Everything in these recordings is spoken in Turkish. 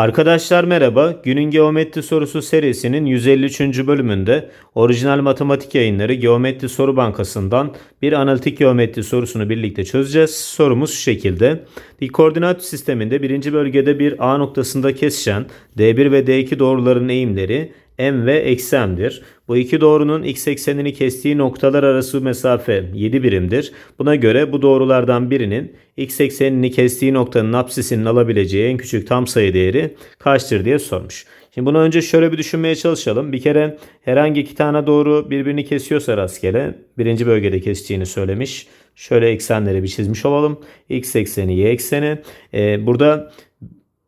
Arkadaşlar merhaba. Günün geometri sorusu serisinin 153. bölümünde orijinal matematik yayınları Geometri Soru Bankası'ndan bir analitik geometri sorusunu birlikte çözeceğiz. Sorumuz şu şekilde. Dik koordinat sisteminde birinci bölgede bir A noktasında kesişen D1 ve D2 doğruların eğimleri m ve eksi m'dir. Bu iki doğrunun x eksenini kestiği noktalar arası mesafe 7 birimdir. Buna göre bu doğrulardan birinin x eksenini kestiği noktanın apsisinin alabileceği en küçük tam sayı değeri kaçtır diye sormuş. Şimdi bunu önce şöyle bir düşünmeye çalışalım. Bir kere herhangi iki tane doğru birbirini kesiyorsa rastgele birinci bölgede keseceğini söylemiş. Şöyle eksenleri bir çizmiş olalım. X ekseni, Y ekseni. Ee, burada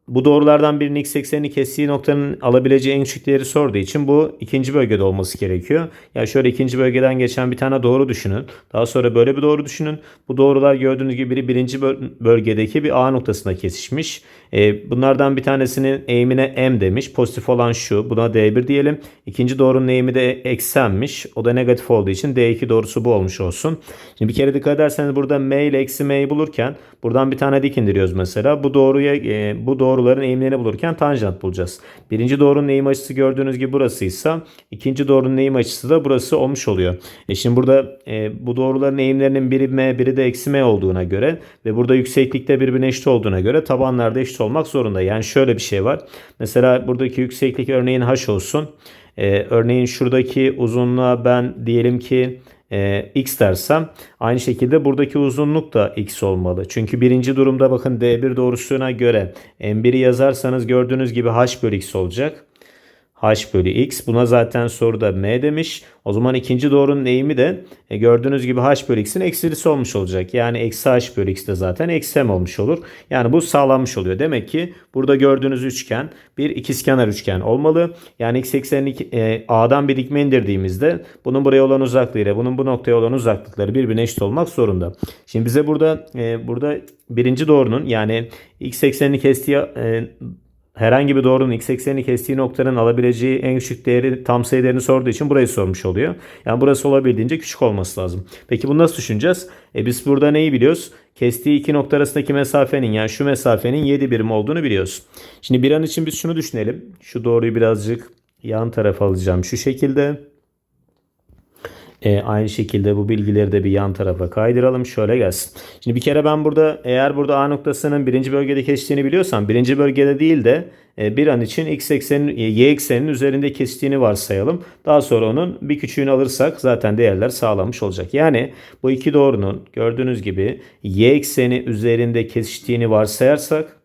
bu doğrulardan birinin x eksenini kestiği noktanın alabileceği en küçük değeri sorduğu için bu ikinci bölgede olması gerekiyor. Yani şöyle ikinci bölgeden geçen bir tane doğru düşünün. Daha sonra böyle bir doğru düşünün. Bu doğrular gördüğünüz gibi biri birinci bölgedeki bir A noktasına kesişmiş. Ee, bunlardan bir tanesinin eğimine M demiş. Pozitif olan şu. Buna D1 diyelim. İkinci doğrunun eğimi de eksenmiş. O da negatif olduğu için D2 doğrusu bu olmuş olsun. Şimdi bir kere dikkat ederseniz burada M ile eksi M'yi bulurken buradan bir tane dik indiriyoruz mesela. Bu doğruya e, bu doğruların eğimlerini bulurken tanjant bulacağız. Birinci doğrunun eğim açısı gördüğünüz gibi burasıysa ikinci doğrunun eğim açısı da burası olmuş oluyor. E şimdi burada e, bu doğruların eğimlerinin biri M biri de eksi M olduğuna göre ve burada yükseklikte birbirine eşit olduğuna göre tabanlarda eşit olmak zorunda. Yani şöyle bir şey var. Mesela buradaki yükseklik örneğin h olsun. Ee, örneğin şuradaki uzunluğa ben diyelim ki e, x dersem aynı şekilde buradaki uzunluk da x olmalı. Çünkü birinci durumda bakın D1 doğrusuna göre m1'i yazarsanız gördüğünüz gibi h bölü x olacak h bölü x. Buna zaten soruda m demiş. O zaman ikinci doğrunun eğimi de e, gördüğünüz gibi h bölü x'in eksilisi olmuş olacak. Yani eksi h bölü x de zaten eksi m olmuş olur. Yani bu sağlanmış oluyor. Demek ki burada gördüğünüz üçgen bir ikizkenar üçgen olmalı. Yani x eksenini e, a'dan bir dikme indirdiğimizde bunun buraya olan uzaklığı ile bunun bu noktaya olan uzaklıkları birbirine eşit olmak zorunda. Şimdi bize burada e, burada birinci doğrunun yani x eksenini kestiği e, herhangi bir doğrunun x eksenini kestiği noktanın alabileceği en küçük değeri tam sayı değerini sorduğu için burayı sormuş oluyor. Yani burası olabildiğince küçük olması lazım. Peki bunu nasıl düşüneceğiz? E biz burada neyi biliyoruz? Kestiği iki nokta arasındaki mesafenin yani şu mesafenin 7 birim olduğunu biliyoruz. Şimdi bir an için biz şunu düşünelim. Şu doğruyu birazcık yan tarafa alacağım şu şekilde. E, aynı şekilde bu bilgileri de bir yan tarafa kaydıralım. Şöyle gelsin. Şimdi bir kere ben burada eğer burada A noktasının birinci bölgede kesiştiğini biliyorsam birinci bölgede değil de e, bir an için x eksenin y ekseninin üzerinde kestiğini varsayalım. Daha sonra onun bir küçüğünü alırsak zaten değerler sağlanmış olacak. Yani bu iki doğrunun gördüğünüz gibi y ekseni üzerinde kesiştiğini varsayarsak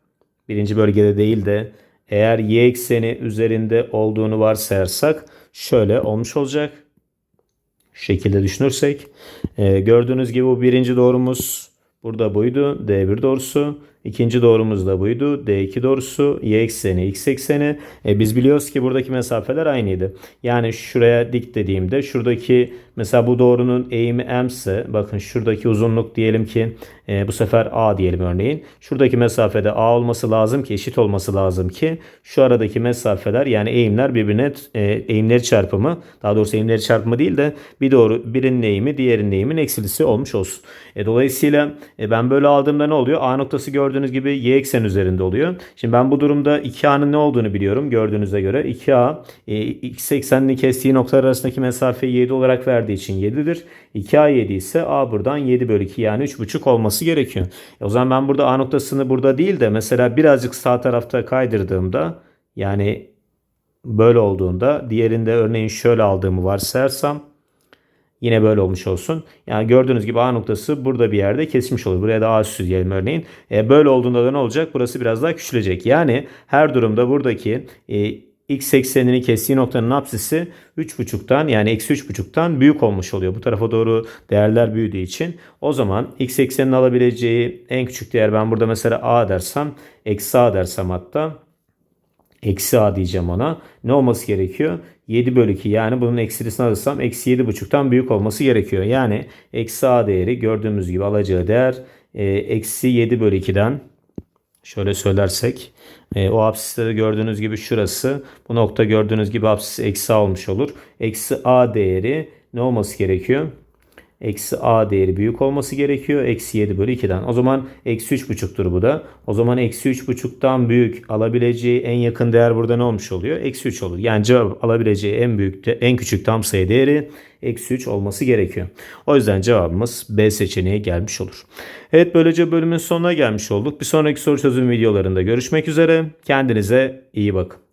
birinci bölgede değil de eğer y ekseni üzerinde olduğunu varsayarsak şöyle olmuş olacak şekilde düşünürsek e, gördüğünüz gibi bu birinci doğrumuz burada buydu. D1 doğrusu. İkinci doğrumuz da buydu. D2 doğrusu, y ekseni, x ekseni. E, biz biliyoruz ki buradaki mesafeler aynıydı. Yani şuraya dik dediğimde şuradaki mesela bu doğrunun eğimi m ise bakın şuradaki uzunluk diyelim ki e, bu sefer a diyelim örneğin. Şuradaki mesafede a olması lazım ki eşit olması lazım ki şu aradaki mesafeler yani eğimler birbirine e, eğimleri çarpımı daha doğrusu eğimleri çarpımı değil de bir doğru birinin eğimi diğerinin eğimin eksilisi olmuş olsun. E, dolayısıyla e, ben böyle aldığımda ne oluyor? A noktası gördüğünüz gibi y eksen üzerinde oluyor. Şimdi ben bu durumda 2a'nın ne olduğunu biliyorum gördüğünüze göre. 2a e, x eksenini kestiği noktalar arasındaki mesafeyi 7 olarak verdiği için 7'dir. 2a 7 ise a buradan 7 bölü 2 yani 3,5 olması gerekiyor. E, o zaman ben burada a noktasını burada değil de mesela birazcık sağ tarafta kaydırdığımda yani böyle olduğunda diğerinde örneğin şöyle aldığımı varsayarsam Yine böyle olmuş olsun. Yani gördüğünüz gibi A noktası burada bir yerde kesmiş olur. Buraya da A üssü diyelim örneğin. E, böyle olduğunda da ne olacak? Burası biraz daha küçülecek. Yani her durumda buradaki e, x eksenini kestiği noktanın apsisi 3.5'tan yani eksi 3.5'tan büyük olmuş oluyor. Bu tarafa doğru değerler büyüdüğü için. O zaman x ekseninin alabileceği en küçük değer ben burada mesela a dersem eksi a dersem hatta eksi a diyeceğim ona. Ne olması gerekiyor? 7 bölü 2 yani bunun eksilisini alırsam eksi 7,5'tan büyük olması gerekiyor. Yani eksi a değeri gördüğümüz gibi alacağı değer e, eksi 7 bölü 2'den şöyle söylersek e, o apsiste de gördüğünüz gibi şurası bu nokta gördüğünüz gibi apsis eksi a olmuş olur. Eksi a değeri ne olması gerekiyor? Eksi a değeri büyük olması gerekiyor. Eksi 7 bölü 2'den. O zaman eksi 3,5'tur bu da. O zaman eksi 3,5'tan büyük alabileceği en yakın değer burada ne olmuş oluyor? Eksi 3 olur. Yani cevap alabileceği en büyük de, en küçük tam sayı değeri eksi 3 olması gerekiyor. O yüzden cevabımız B seçeneği gelmiş olur. Evet böylece bölümün sonuna gelmiş olduk. Bir sonraki soru çözüm videolarında görüşmek üzere. Kendinize iyi bakın.